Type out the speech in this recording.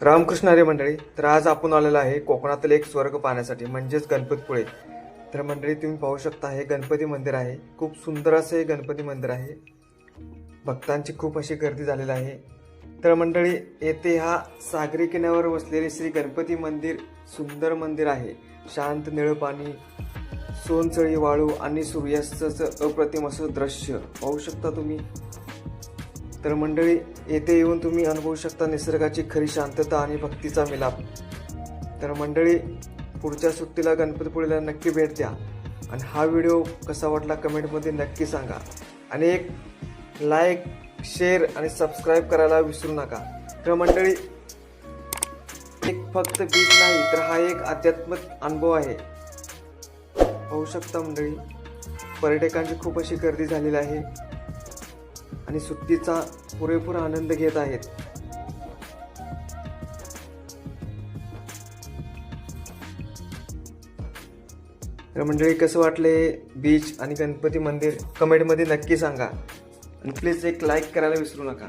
रामकृष्ण अरे मंडळी तर आज आपण आलेलो आहे कोकणातील एक स्वर्ग पाहण्यासाठी म्हणजेच गणपतपुळे. तर मंडळी तुम्ही पाहू शकता हे गणपती मंदिर आहे. खूप सुंदर असं हे गणपती मंदिर आहे. भक्तांची खूप अशी गर्दी झालेली आहे. तर मंडळी येथे हा सागरी किनाऱ्यावर वसलेले श्री गणपती मंदिर सुंदर मंदिर आहे. शांत निळं पाणी सोनचळी वाळू आणि सूर्यास्ताचं अप्रतिम असं दृश्य. पाहू शकता तुम्ही. तर मंडळी येथे येऊन तुम्ही अनुभवू शकता निसर्गाची खरी शांतता आणि भक्तीचा मिलाप. तर मंडळी पुढच्या सुट्टीला गणपतीपुळेला नक्की भेट द्या. आणि हा व्हिडिओ कसा वाटला कमेंटमध्ये नक्की सांगा. आणि एक लाईक शेअर आणि सबस्क्राईब करायला विसरू नका. तर मंडळी एक फक्त बीच नाही तर हा एक आध्यात्मिक अनुभव आहे. पाहू शकता मंडळी पर्यटकांची खूप अशी गर्दी झालेली आहे. आणि सुट्टीचा पुरेपूर आनंद घेत आहेत. तर मंडळी कसं वाटले बीच आणि गणपती मंदिर? कमेंटमध्ये नक्की सांगा. आणि प्लीज एक लाईक करायला विसरू नका.